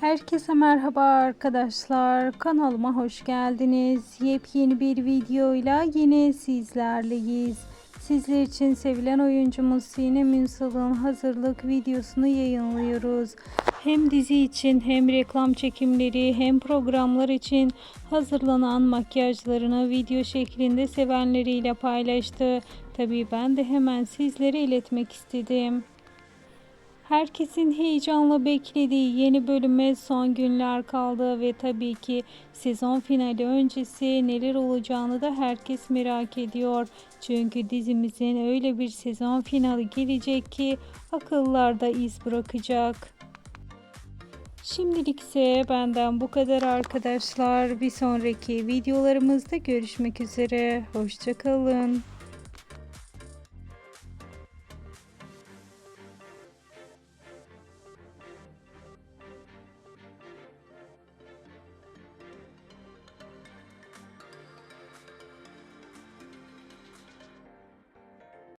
Herkese merhaba arkadaşlar. Kanalıma hoş geldiniz. Yepyeni bir videoyla yine sizlerleyiz. Sizler için sevilen oyuncumuz Sinem Ünsal'ın hazırlık videosunu yayınlıyoruz. Hem dizi için hem reklam çekimleri hem programlar için hazırlanan makyajlarını video şeklinde sevenleriyle paylaştı. Tabii ben de hemen sizlere iletmek istedim. Herkesin heyecanla beklediği yeni bölüme son günler kaldı ve tabii ki sezon finali öncesi neler olacağını da herkes merak ediyor. Çünkü dizimizin öyle bir sezon finali gelecek ki akıllarda iz bırakacak. Şimdilik ise benden bu kadar arkadaşlar. Bir sonraki videolarımızda görüşmek üzere. Hoşçakalın.